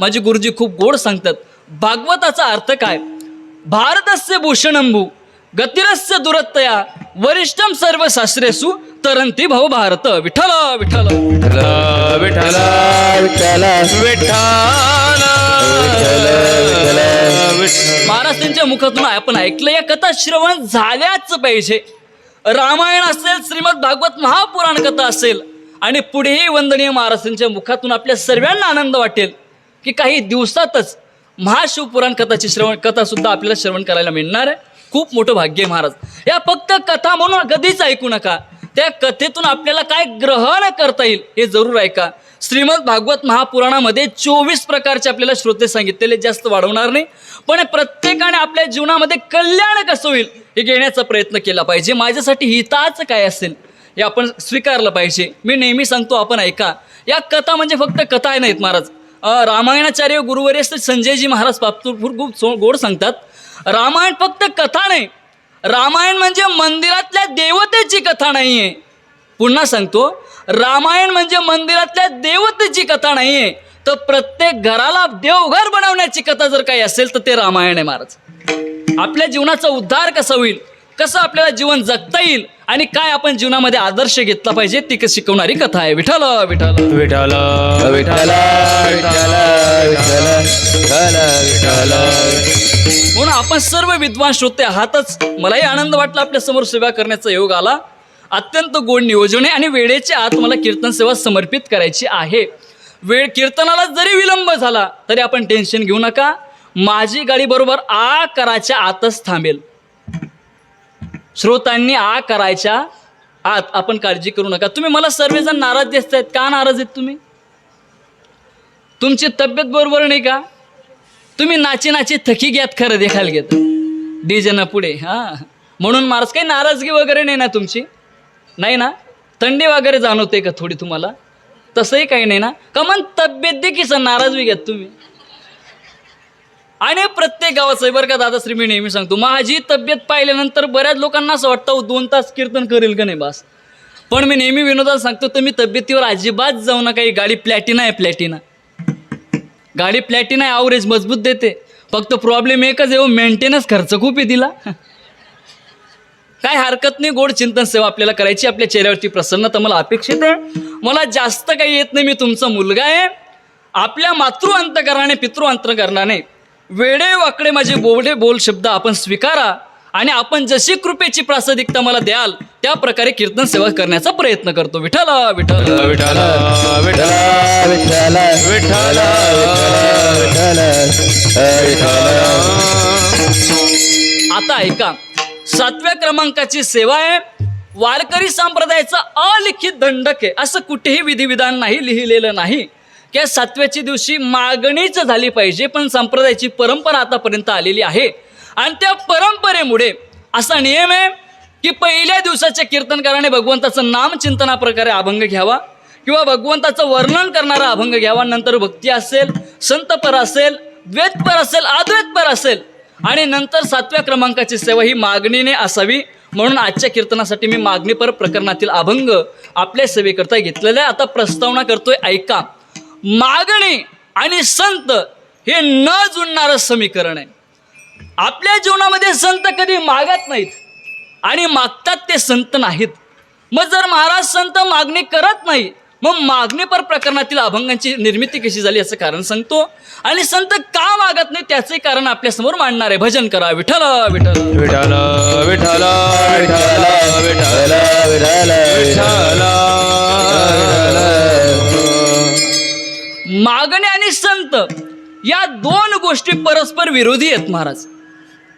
माझे गुरुजी खूप गोड सांगतात भागवताचा अर्थ काय? भारतस्य भूषणंभू गतिरस्य दुरत्तया वरिष्ठम सर्व शास्त्रेसु तरंती भाऊ भारत। विठ्ठल विठ्ठल। विठ्ठल विठ्ठल विठ्ठल महाराज त्यांच्या मुखातून आपण ऐकलं या कथा श्रवण झाल्याच पाहिजे. रामायण असेल श्रीमद भागवत महापुराण कथा असेल आणि पुढेही वंदनीय महाराजांच्या मुखातून आपल्या सर्वांना आनंद वाटेल. की काही दिवसातच महाशिवपुराण कथाची श्रवण कथा सुद्धा आपल्याला श्रवण करायला मिळणार आहे. खूप मोठं भाग्य आहे महाराज. या फक्त कथा म्हणून कधीच ऐकू नका. त्या कथेतून आपल्याला काय ग्रहण करता येईल हे जरूर ऐका. श्रीमद भागवत महापुराणामध्ये चोवीस प्रकारचे आपल्याला श्रोते सांगितलेले जास्त वाढवणार नाही. पण प्रत्येकाने आपल्या जीवनामध्ये कल्याण कसं होईल हे घेण्याचा प्रयत्न केला पाहिजे. माझ्यासाठी हिताचं काय असेल हे आपण स्वीकारलं पाहिजे. मी नेहमी सांगतो आपण ऐका. या कथा म्हणजे फक्त कथा आहे नाहीत महाराज. रामायणाचार्य गुरुवर्य संजयजी महाराज पापतूरपूर खूप गोड सांगतात रामायण फक्त कथा नाही रामायण म्हणजे मंदिरातल्या देवतेची कथा नाही आहे पुन्हा सांगतो रामायण म्हणजे मंदिरातल्या देवतेची कथा नाही आहे तर प्रत्येक घराला देवघर बनवण्याची कथा जर काही असेल तर ते रामायण आहे महाराज. आपल्या जीवनाचा उद्धार कसा होईल? कसं आपल्याला जीवन जगता येईल आणि काय आपण जीवनामध्ये आदर्श घेतला पाहिजे ती शिकवणारी कथा आहे. विठ्ठल विठ्ठल. विठ्ठल विठ्ठल म्हणून आपण सर्व विद्वान श्रोते आहातच. मलाही आनंद वाटला आपल्यासमोर सेवा करण्याचा योग आला. अत्यंत गोड नियोजन आणि वेळेच्या आत मला कीर्तन सेवा समर्पित करायची आहे. वेळ कीर्तनाला जरी विलंब झाला तरी आपण टेन्शन घेऊ नका. माझी गाडी बरोबर आ कराच्या आतच थांबेल. श्रोतांनी आ करायच्या आत आपण काळजी करू नका. तुम्ही मला सर्वजण नाराज दिसतायत. का नाराज आहेत तुम्ही? तुमची तब्येत बरोबर नाही का? तुम्ही नाची नाची थकी घ्यात खरं देखायला घेत. डीजेनं पुढे हां. म्हणून महाराज काही नाराजगी वगैरे नाही ना तुमची? नाही ना? थंडी वगैरे जाणवते का थोडी तुम्हाला? तसंही काही नाही ना? कमान तब्येत देखील नाराज बी घ्यात तुम्ही? आणि प्रत्येक गावाचं आहे बरं का दादाश्री मी नेहमी सांगतो माझी तब्येत पाहिल्यानंतर बऱ्याच लोकांना असं वाटतं "अहो, दोन तास कीर्तन करेल का नाही बास? पण मी नेहमी विनोदाला सांगतो तुम्ही तब्येतीवर अजिबात जाऊ नका ही गाडी प्लॅटिना आहे प्लॅटिना गाडी प्लॅटिना आहे आवरेज मजबूत देते. फक्त प्रॉब्लेम एकच आहे हो, मेंटेनन्स खर्च खूप आहे तिला. काय हरकत नाही गोड चिंतन सेवा आपल्याला करायची आपल्या चेहऱ्यावरची प्रसन्नता मला अपेक्षित आहे. मला जास्त काही येत नाही मी तुमचा मुलगा आहे. आपल्या मातृ अंतकरणाने पितृ अंतकरणाने वेडे वाकडे माझे बोबडे बोल शब्द आपण स्वीकारा आणि आपण जशी कृपेची प्रासादिकता मला द्याल त्या प्रकारे कीर्तन सेवा करण्याचा प्रयत्न करतो. विठ्ठल विठ्ठल विठ्ठल विठ्ठल विठ्ठल विठ्ठल विठ्ठल. आता ऐका सातव्या क्रमांकाची सेवा आहे. वारकरी संप्रदायाचा अलिखित दंडक आहे. असं कुठेही विधिविधान नाही लिहिलेलं नाही. की सातव्याची दिवशी मागणीच झाली पाहिजे पण संप्रदायाची परंपरा आतापर्यंत आलेली आहे. आणि त्या परंपरेमुळे असा नियम आहे की पहिल्या दिवसाच्या कीर्तनकाराने भगवंताचं नामचिंतना प्रकारे अभंग घ्यावा किंवा भगवंताचं वर्णन करणारा अभंग घ्यावा. नंतर भक्ती असेल संतपर असेल द्वैतपर असेल अद्वैतपर असेल आणि नंतर सातव्या क्रमांकाची सेवा ही मागणीने असावी. म्हणून आजच्या कीर्तनासाठी मी मागणीपर प्रकरणातील अभंग आपल्या सेवेकरता घेतलेला आहे. आता प्रस्तावना करतोय ऐका. मागणी आणि संत हे न जुळणारं समीकरण आहे. आपल्या जीवनामध्ये संत कधी मागत नाहीत आणि मागतात ते संत नाहीत. मग जर महाराज संत मागणी करत नाही मग मागणीपर प्रकरणातील अभंगांची निर्मिती कशी झाली याचं कारण सांगतो. आणि संत का मागत नाही त्याचे कारण आपल्यासमोर मांडणार आहे. भजन करा विठ्ठल विठ्ठल विठ्ठल विठ्ठल विठ्ठल विठ्ठल विठ्ठल मागणे आणि संत या दोन गोष्टी परस्पर विरोधी आहेत महाराज.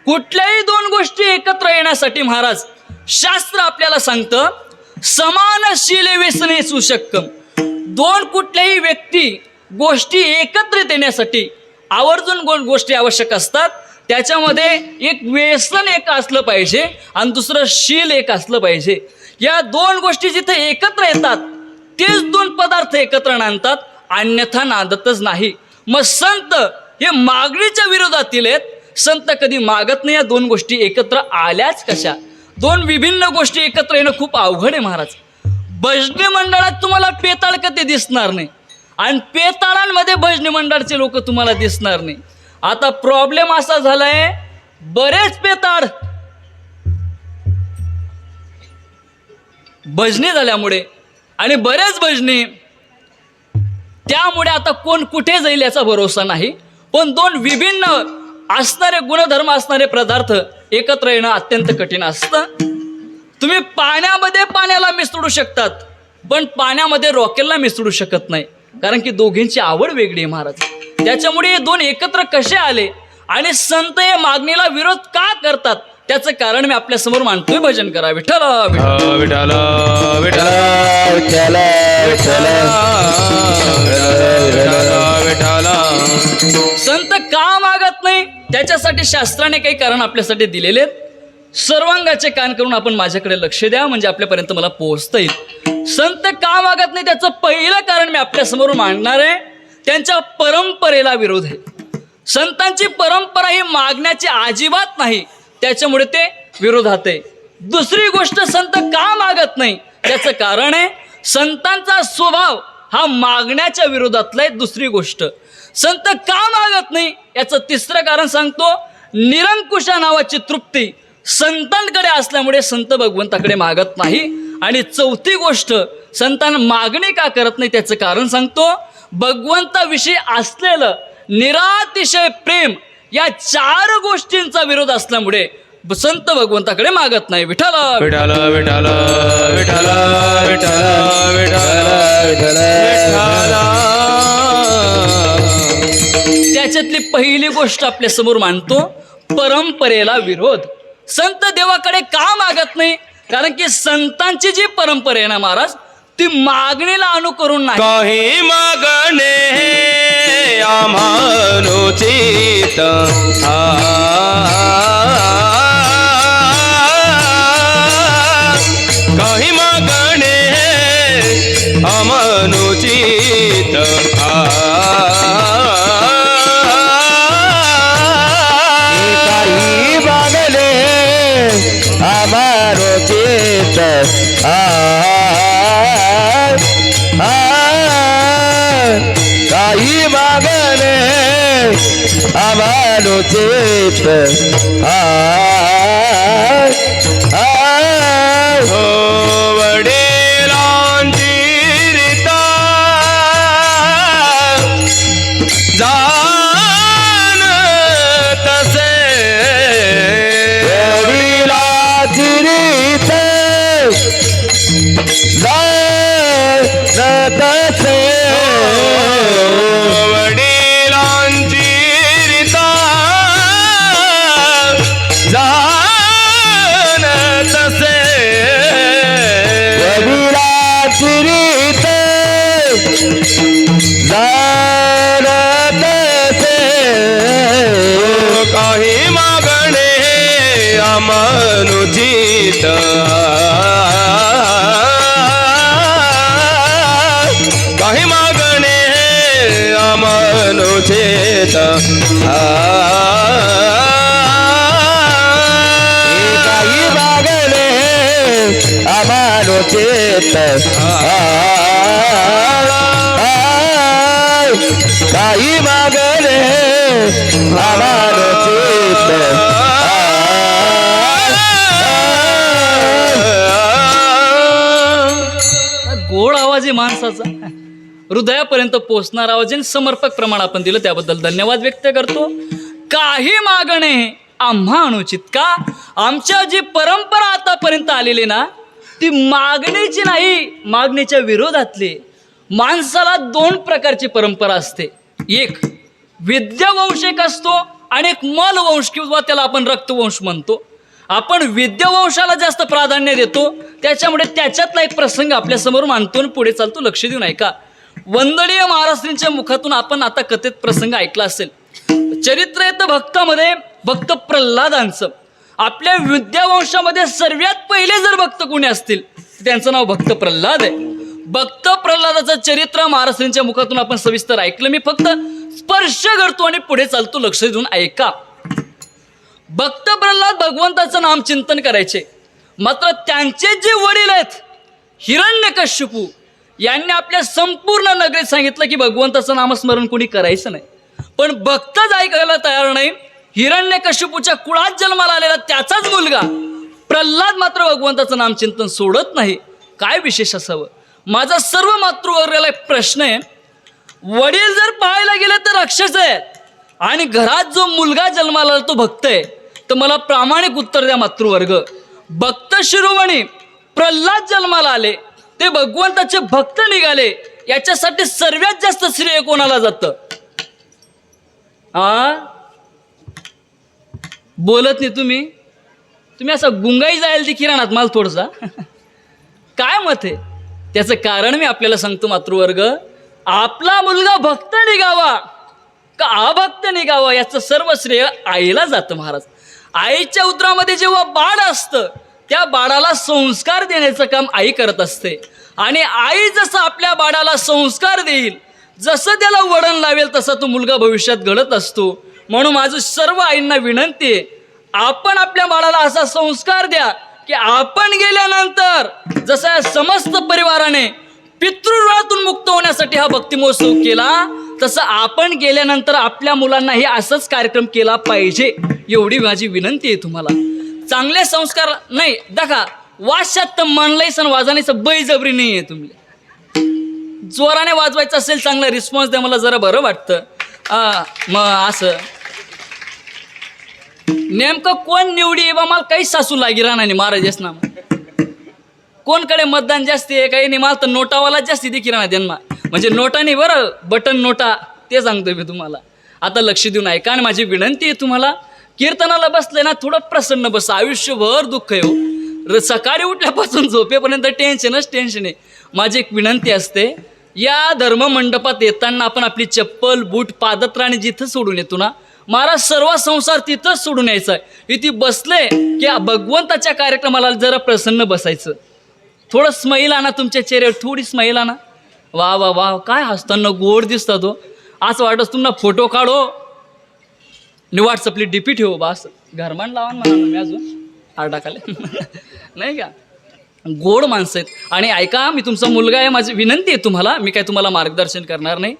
कुठल्याही दोन गोष्टी एकत्र येण्यासाठी महाराज शास्त्र आपल्याला सांगतं समानशील व्यसने सुशक्कम. दोन कुठल्याही व्यक्ती गोष्टी एकत्रित येण्यासाठी आवर्जून गो गोष्टी आवश्यक असतात. त्याच्यामध्ये एक व्यसन एक असलं पाहिजे आणि दुसरं शील एक असलं पाहिजे. या दोन गोष्टी जिथे एकत्र येतात तेच दोन पदार्थ एकत्र आणतात. अन्यथा नांदतच नाही. मग संत हे मागणीच्या विरोधातील आहेत. संत कधी मागत नाही या दोन गोष्टी एकत्र आल्याच कशा? दोन विभिन्न गोष्टी एकत्र येणं खूप अवघड आहे महाराज. भजनी मंडळात तुम्हाला पेताळ कधी दिसणार नाही. आणि पेताळांमध्ये भजनी मंडळाचे लोक तुम्हाला दिसणार नाही. आता प्रॉब्लेम असा झालाय बरेच पेताळ भजनी झाल्यामुळे आणि बरेच भजनी त्यामुळे आता कोण कुठे जाईल याचा भरोसा नाही. पण दोन विभिन्न असणारे गुणधर्म असणारे पदार्थ एकत्र येणं अत्यंत कठीण असतं. तुम्ही पाण्यामध्ये पाण्याला मिसळू शकतात पण पाण्यामध्ये रॉकेलला मिसळू शकत नाही. कारण की दोघींची आवड वेगळी आहे महाराज. त्याच्यामुळे हे दोन एकत्र कसे आले आणि संत या मागणीला विरोध का करतात? त्याचं कारण मी आपल्यासमोर मांडतोय. भजन करा. विठ्ठल विठ्ठल. विठाला विठाला विठ्ठल. विठ्ठल विठाला विठाला संत का मागत नाही? त्याच्यासाठी शास्त्राने काही कारण आपल्यासाठी दिलेले आहेत. सर्वांगाचे कान करून आपण माझ्याकडे लक्ष द्या. म्हणजे आपल्यापर्यंत मला पोहोचता येईल. संत का मागत नाही? त्याचं पहिलं कारण मी आपल्यासमोर मांडणार आहे. त्यांच्या परंपरेला विरोध आहे. संतांची परंपरा ही मागण्याची अजिबात नाही. त्याच्यामुळे ते विरोधात आहे दुसरी गोष्ट संत का मागत नाही? त्याचं कारण आहे संतांचा स्वभाव हा मागण्याच्या विरोधातला आहे दुसरी गोष्ट. संत का मागत नाही? याचं तिसरं कारण सांगतो निरंकुशा नावाची तृप्ती संतांकडे असल्यामुळे संत भगवंताकडे मागत नाही. आणि चौथी गोष्ट संतांना मागणी का करत नाही त्याचं कारण सांगतो भगवंताविषयी असलेलं निरातिशय प्रेम या चार गोष्टींचा विरोध असल्यामुळे संत भगवंताकडे मागत नाही. विठाला विठाला विठाला विठाला विठाला विठाला त्याच्यातली पहिली गोष्ट आपल्यासमोर मांडतो परंपरेला विरोध. संत देवाकडे का मागत नाही? कारण की संतांची जी परंपरा आहे ना महाराज ती मागणीला अनुकरून नाही. काही मागणे आम्हानुचित. काही मागणे अमनुचित काही मागले आमारो आ যেতে आम्हाला चेत काही मागले आम्हाला गोड आवाज आहे माणसाचा. हृदयापर्यंत पोचणार आवाज आणि समर्पक प्रमाण आपण दिलं त्याबद्दल धन्यवाद व्यक्त करतो. काही मागणे आम्हा अनुचित का? आमच्या जी परंपरा आतापर्यंत आलेली ना ती मागणीची नाही मागणीच्या विरोधातली. माणसाला दोन प्रकारची परंपरा असते. एक विद्यावंश एक असतो आणि एक मलवंश किंवा त्याला आपण रक्तवंश म्हणतो. आपण विद्यावंशाला जास्त प्राधान्य देतो त्याच्यामुळे त्याच्यातला एक प्रसंग आपल्यासमोर मानतो आणि पुढे चालतो. लक्ष देऊन ऐका वंदनीय महाराष्ट्रींच्या मुखातून आपण आता कथेत प्रसंग ऐकला असेल. चरित्र येतं भक्तामध्ये भक्त प्रल्हादांचं. आपल्या विद्यावंशामध्ये सर्वात पहिले जर भक्त कोणी असतील त्यांचं नाव भक्त प्रल्हाद आहे. भक्त प्रल्हादाचं चरित्र महाराष्ट्रांच्या मुखातून आपण सविस्तर ऐकलं. मी फक्त स्पर्श करतो आणि पुढे चालतो. लक्ष देऊन ऐका. भक्त प्रल्हाद भगवंताचं नाम चिंतन करायचे. मात्र त्यांचे जे वडील आहेत हिरण्यकश्यपू यांनी आपल्या संपूर्ण नगरीत सांगितलं की भगवंताचं नामस्मरण कोणी करायचं नाही. पण भक्तच ऐकायला तयार नाही. हिरण्य कशिपूच्या कुळात जन्माला आलेला त्याचाच मुलगा. प्रल्हाद मात्र भगवंताचं नामचिंतन सोडत नाही. काय विशेष असावं? माझा सर्व मातृवर्गाला एक प्रश्न आहे. वडील जर पाहायला गेले तर राक्षस आहेत. आणि घरात जो मुलगा जन्माला आला तो भक्त आहे. तर मला प्रामाणिक उत्तर द्या मातृवर्ग. भक्त शिरोमणी प्रल्हाद जन्माला आले. ते भगवंताचे भक्त निघाले. याच्यासाठी सर्वात जास्त श्रेय कोणाला जातं? आ? बोलत नाही तुम्ही. तुम्ही असं गुंगाई जायला ते किराणात मला थोडसा. काय मत आहे? त्याचं कारण मी आपल्याला सांगतो मातृवर्ग. आपला मुलगा भक्त निघावा का अभक्त निघावा याचं सर्व श्रेय आईला जातं महाराज. आईच्या उदरामध्ये जेव्हा बाळ असतं त्या बाळाला संस्कार देण्याचं काम आई करत असते. आणि आई जसं आपल्या बाळाला संस्कार देईल जसं त्याला वळण लावेल तसा तो मुलगा भविष्यात घडत असतो. म्हणून माझं सर्व आईंना विनंती आहे आपण आपल्या बाळाला असा संस्कार द्या की आपण गेल्यानंतर जसं या समस्त परिवाराने पितृऋणातून मुक्त होण्यासाठी हा भक्तिमहोत्सव केला तसं आपण गेल्यानंतर आपल्या मुलांनाही असंच कार्यक्रम केला पाहिजे एवढी माझी विनंती आहे तुम्हाला. चांगले संस्कार नाही दाखा वाशात तर म्हणलंय सण वाजवण्याचं बैजबरी नाही आहे तुम्ही. जोराने वाजवायचं असेल चांगला रिस्पॉन्स द्या मला जरा बरं वाटतं. मग असं. नेमकं कोण निवडी बा? मला काही सासू लागी राहणार नाही महाराजेस ना कोणकडे मतदान जास्ती आहे काही नाही. मला तर नोटावाला जास्ती देखील राहणार त्यांना. म्हणजे नोटा नाही बरं बटन नोटा ते सांगतोय मी तुम्हाला. आता लक्ष देऊन ऐका आणि माझी विनंती आहे तुम्हाला कीर्तनाला बसले ना थोडं प्रसन्न बस. आयुष्यभर दुःख आहे हो. र सकाळी उठल्यापासून झोपेपर्यंत टेन्शनच टेन्शन आहे. माझी एक विनंती असते या धर्ममंडपात येताना आपण आपली चप्पल बूट पादत्राणे जिथं सोडून येतो ना मला सर्व संसार तिथंच सोडून यायचा आहे इथे बसले की भगवंताच्या कार्यक्रमाला जरा प्रसन्न बसायचं. थोडं स्माईल आणा तुमच्या चेहऱ्यावर थोडी स्माईल आणा. वा वा वा काय हसताना गोड दिसता तो हो. असं वाटत तुम्हाला फोटो काढो. आणि व्हॉट्सअपली डीपी ठेवू असं घरमान लावा म्हणा मी अजून. आर टाकाले नाही का? गोड माणसं आहेत. आणि ऐका मी तुमचा मुलगा आहे माझी विनंती आहे तुम्हाला. मी काय तुम्हाला मार्गदर्शन करणार नाही.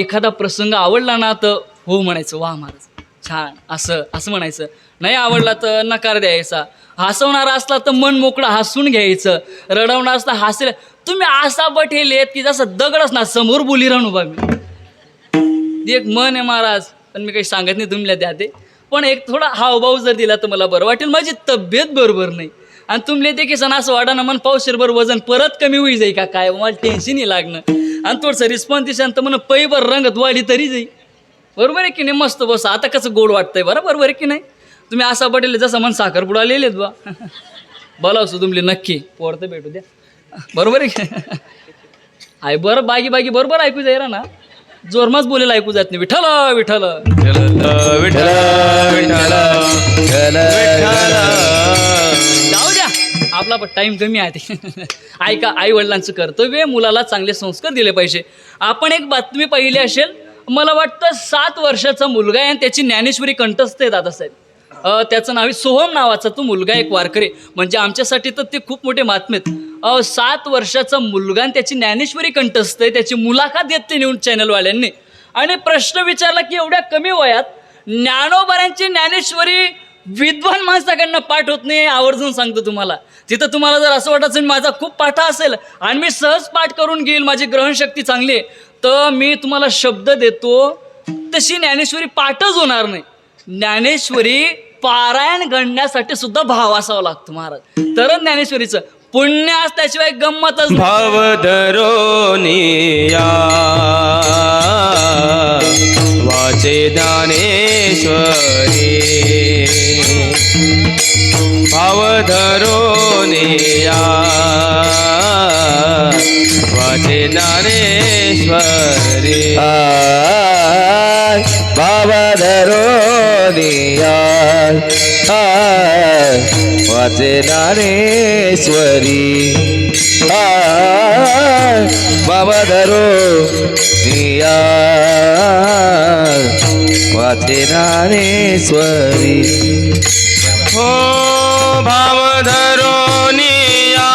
एखादा प्रसंग आवडला ना तर हो म्हणायचं वा महाराज छान असं असं म्हणायचं. नाही आवडला तर नकार द्यायचा. हसवणारा असला तर मन मोकळं हसून घ्यायचं. रडवणार असला हसेल. तुम्ही असा बठेलेत की जसं दगडच ना समोर बोली राहून उभा मी. एक मन आहे महाराज पण मी काही सांगत नाही तुम्हाला द्या ते पण एक थोडा हावभाव जर दिला तर मला बरं वाटेल. माझी तब्येत बरोबर नाही. आणि तुमले ते की सण असं वाटा ना मन पावशेरभर वजन परत कमी होई जाई का काय? मला टेन्शन नाही लागणं. आणि थोडंसं रिस्पॉन्स दिसा तर म्हणून पैभर रंगत वाढली तरी जाई. बरोबर आहे की नाही? मस्त बस. आता कसं गोड वाटतंय बरं? बरोबर आहे की नाही? तुम्ही असा बटेल जसं मन साखरपुडा लिहिलेत बा. बोलावसो तुमले नक्की. पोरतं भेटू द्या. बरोबर आहे की आहे बरं बागी बागी बरोबर ऐकू जाईल ना. जोरमाच बोलेल ऐकू जात नाही. विठ्ठल विठ्ठल. विठ्ठल विठ्ठल जाऊ द्या. आपला पण टाइम कमी आहे. ते ऐका आई वडिलांचं कर्तव्य मुलाला चांगले संस्कार दिले पाहिजे. आपण एक बातमी पाहिली असेल मला वाटतं सात वर्षाचा मुलगा आहे आणि त्याची ज्ञानेश्वरी कंठस्थ आहे दादासाहेब. अ, त्याचं नाव आहे सोहम नावाचा तो मुलगा एक वारकरी. म्हणजे आमच्यासाठी तर ते खूप मोठे महात्मे आहेत. अ, सात वर्षाचा मुलगा आणि त्याची ज्ञानेश्वरी कंठस्थ आहे. त्याची मुलाखत घेतली न्यूज चॅनलवाल्यांनी. आणि प्रश्न विचारला की एवढ्या कमी वयात ज्ञानोबऱ्यांची ज्ञानेश्वरी विद्वान माणसाकडनं पाठ होत नाही आवर्जून सांगतो तुम्हाला. तिथं तुम्हाला जर असं वाटत असेल माझा खूप पाठा असेल आणि मी सहज पाठ करून घेईल माझी ग्रहणशक्ती चांगली आहे तर मी तुम्हाला शब्द देतो तशी ज्ञानेश्वरी पाठच होणार नाही. ज्ञानेश्वरी पारायण घडण्यासाठी सुद्धा भाव असावा लागतो महाराज. तर ज्ञानेश्वरीचं. पुण्य असल्याशिवाय गंमतच भाव धरोनिया वाचे ज्ञानेश्वरी. भाव धरोनिया वाचे ज्ञानेश्वरी आय बाबा धरो दियाय आय वाचे ज्ञानेश्वरी आय बाबा धरो दियाय वाचे ज्ञानेश्वरी हो भाव धरोनिया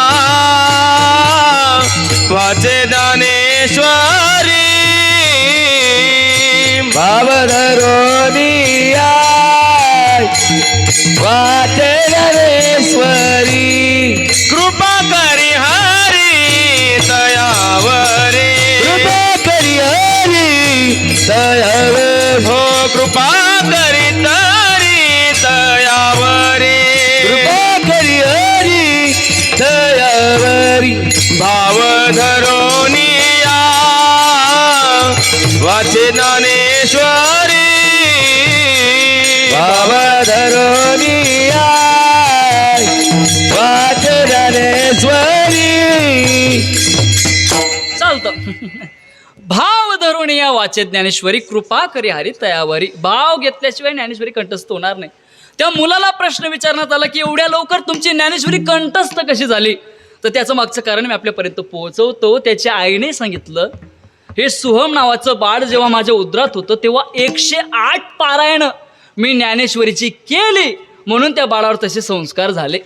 वाचे भाव धरोनिया वाचे ज्ञानेश्वरी कृपा करी हरी दयावरे। कृपा करी हरी दयावर। भाव धरून या वाचे ज्ञानेश्वरी कृपा करी हरी तयावरी. भाव घेतल्याशिवाय ज्ञानेश्वरी कंठस्थ होणार नाही. त्या मुलाला प्रश्न विचारण्यात आला की एवढ्या लवकर तुमची ज्ञानेश्वरी कंठस्थ कशी झाली? तर त्याचं मागचं कारण मी आपल्यापर्यंत पोहोचवतो. त्याच्या आईने सांगितलं हे सुहम नावाचं बाळ जेव्हा माझ्या उदरात होतं तेव्हा एकशे आठ पारायण मी ज्ञानेश्वरीची केली. म्हणून त्या बाळावर तसे संस्कार झाले.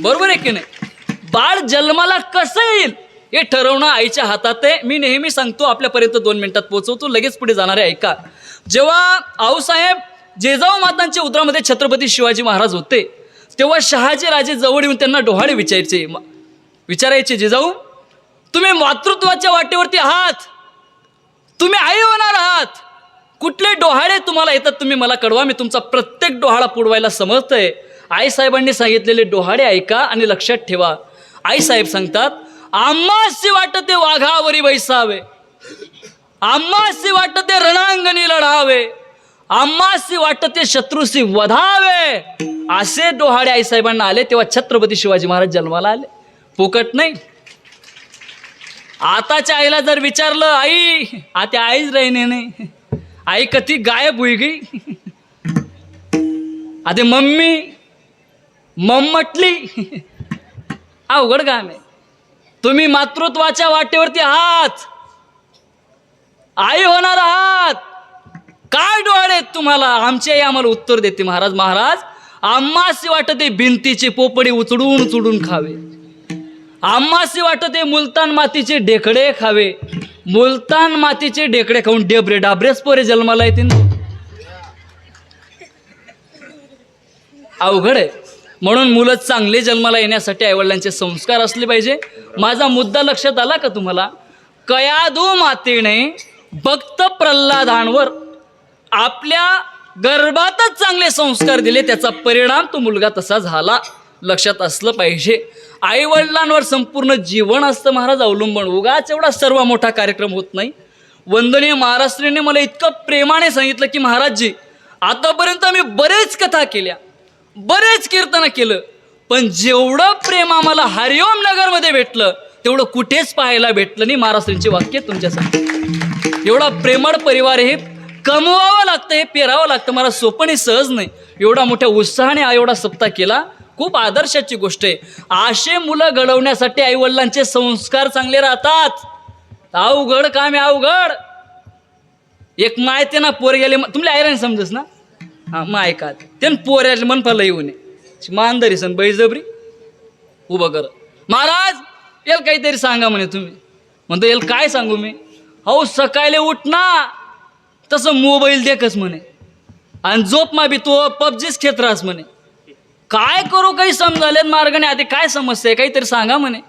बरोबर आहे की नाही? बाळ जन्माला कसं येईल? हे ठरवणं आईच्या हातात आहे. मी नेहमी सांगतो आपल्यापर्यंत दोन मिनिटात पोहोचवतो. लगेच पुढे जाणारे ऐका. जेव्हा आऊसाहेब जेजाऊ मातांच्या उदरामध्ये छत्रपती शिवाजी महाराज होते तेव्हा शहाजी राजे जवळ येऊन त्यांना डोहाळे विचारायचे. विचारायचे जेजाऊ तुम्ही मातृत्वाच्या वाटेवरती आहात. तुम्ही आई होणार आहात. कुठले डोहाळे तुम्हाला येतात तुम्ही मला कळवा. मी तुमचा प्रत्येक डोहाळा पुडवायला समर्थ आहे. आईसाहेबांनी सांगितलेले डोहाळे ऐका आणि लक्षात ठेवा. आईसाहेब सांगतात आम्हासी वाटते वाघावरी बैसावे. आम्हासी वाटते रणांगणी लढावे. आम्हासी वाटते शत्रूशी वधावे. असे डोहाडे आईसाहेबांना आले तेव्हा छत्रपती शिवाजी महाराज जन्माला आले. फुकट नाही. आताच्या आईला जर विचारलं आई आता आईच राहिने नाही. आई कधी गायब होई गई? आता मम्मी मम म्हटली अवघड काम आहे. तुम्ही मातृत्वाच्या वाटेवरती आहात. आई होणार आहात. काय डोळे आहेत तुम्हाला? आमची आम्हाला उत्तर देते महाराज. महाराज आम्हाशी वाटते भिंतीची पोपडी उचडून उचडून खावे. आम्हाशी वाटते मुलतान मातीचे ढेकडे खावे. मुलतान मातीचे ढेकडे खाऊन डेबरे डाबरेच पोरे जन्माला येतील. अवघड आहे. म्हणून मुलं चांगले जन्माला येण्यासाठी आईवडिलांचे संस्कार असले पाहिजे. माझा मुद्दा लक्षात आला का तुम्हाला? कयादू मातेने भक्त प्रल्हादांवर आपल्या गर्भातच चांगले संस्कार दिले त्याचा परिणाम तो मुलगा तसा झाला. लक्षात असलं पाहिजे. आईवडिलांवर संपूर्ण जीवन असतं महाराज अवलंबून. उगाच एवढा सर्व मोठा कार्यक्रम होत नाही. वंदनीय महाराष्ट्रीने मला इतकं प्रेमाने सांगितलं की महाराजजी आतापर्यंत मी बरेच कथा केल्या. बरेच कीर्तन केलं. पण जेवढं प्रेम आम्हाला हरिओम नगरमध्ये भेटलं तेवढं कुठेच पाहायला भेटलं नाही. महाराष्ट्रांची वाक्य तुमच्यासाठी. एवढा प्रेमळ परिवार हे कमवावं लागतं हे पेरावं लागतं. मला सोपं सहज नाही. एवढा मोठ्या उत्साहाने हा एवढा सप्ताह केला. खूप आदर्शाची गोष्ट आहे. असे मुलं घडवण्यासाठी आईवडिलांचे संस्कार चांगले राहतात. अवघड काम आहे अवघड. एक माहिती ना पोर गेले तुमले आईला समजस ना? हां मग ऐका पोऱ्याचे मन मनपाला येऊ नये. मानदारी सन बैजबरी. उभं कर. महाराज याला काहीतरी सांगा म्हणे तुम्ही. म्हणतो याला काय सांगू मी? हो सकाळी उठ ना. तसं मोबाईल देखस म्हणे. आणि झोप मा बी तो पबजीच खेत राहस म्हणे. काय करू काही समजाले मार्गाने. आधी काय समस्या आहे काहीतरी सांगा म्हणे.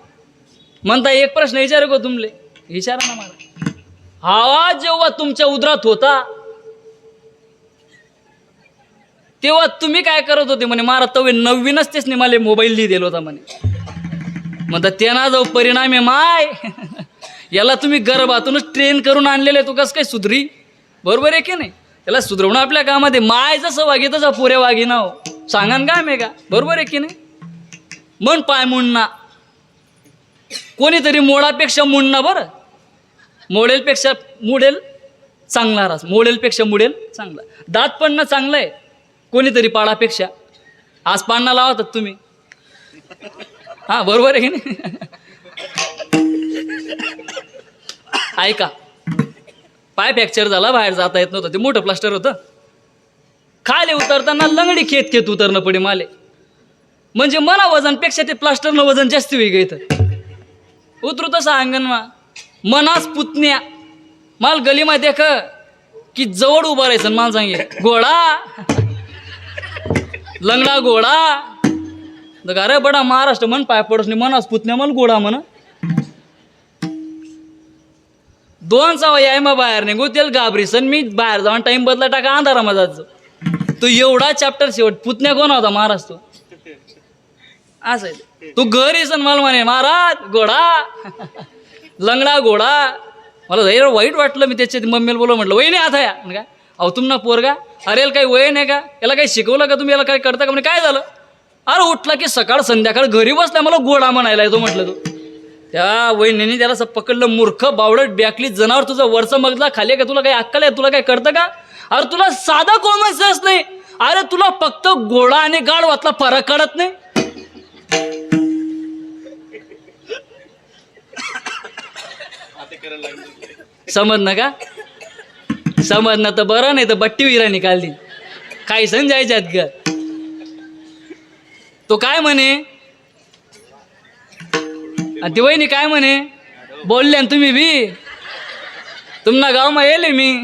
म्हणता एक प्रश्न विचारू का तुमले? विचारा ना मला. आवाज जेव्हा तुमच्या उदरात होता तेव्हा तुम्ही काय करत होते म्हणे मारा तवे नवीनच तेच नाही मला मोबाईल लिहि दिला होता म्हणे. म्हणता त्यांना जाऊ परिणाम आहे माय. याला तुम्ही गर्भातूनच ट्रेन करून आणलेले तू कसं काय सुधरी? बरोबर आहे की नाही? त्याला सुधरवणं आपल्या कामामध्ये माय जसं वागे तसं पुऱ्या वागी ना हो सांगा काय मे का? बरोबर आहे की नाही? मन पाय मुंडना कोणीतरी मोडापेक्षा मुंडना बरं. मोडेलपेक्षा मुडेल चांगला रास. मोडेलपेक्षा मुडेल चांगला. दात पडणं चांगलं आहे. कोणीतरी पाडापेक्षा. आज पाडणा लावतात तुम्ही. हा बरोबर आहे की नाही? ऐका. पाय फ्रॅक्चर झाला बाहेर जाता येत नव्हतं. ते मोठं प्लास्टर होतं. खाली उतरताना लंगडी खेत खेत उतरणं पडे माले. म्हणजे मला वजनपेक्षा ते प्लास्टरनं वजन जास्त वेगळं इथं उतरू तसं अंगणवा मनास पुतण्या. माल गलीमध्ये देख की जवळ उभा राहायचं मला सांगे घोडा लंगडा घोडा. तर रे बडा महाराष्ट्र म्हण पाय पडस नाही म्हणा पुतण्या म्हण घोडा म्हण. दोन सवय आहे मग बाहेर निघू त्याला घाबरीसन मी बाहेर जाऊन टाइम बदला टाका अंधारा माझा तू एवढा चॅप्टर शेवट पुतण्या कोण होता महाराज असं आहे. तू घर येसन मला म्हणे महाराज घोडा. लंगडा घोडा. मला जरा वाईट वाटलं मी त्याच्या मम्मीला बोलव म्हटलं वहिनी नाही आता या. म्हणे काय? अहो तुम ना पोरगा? अरे याला काही वय नाही का? याला काही शिकवलं का तुम्ही? याला काय करता का? म्हणजे काय झालं? अरे उठला की सकाळ संध्याकाळ घरी बसला मला घोडा म्हणायला येतो म्हटलं तू. त्या वहिनीने त्याला असं पकडलं मूर्ख बावडट बॅकली जनावर तुझं वरचं मगला खाली आहे का? तुला काही अक्कल आहे? तुला काय करतं का? अरे तुला साधा कॉमन सेन्स नाही. अरे तुला फक्त घोडा आणि गाड वातला फरक कळत नाही. समजणं का? समजणं तर बरं नाही तर बट्टी विरा निकालली काही सण जायच्यात ग. तो काय म्हणे? आणि ती वहिनी काय म्हणे? बोलले तुम्ही बी. तुमना गावमा येले मी.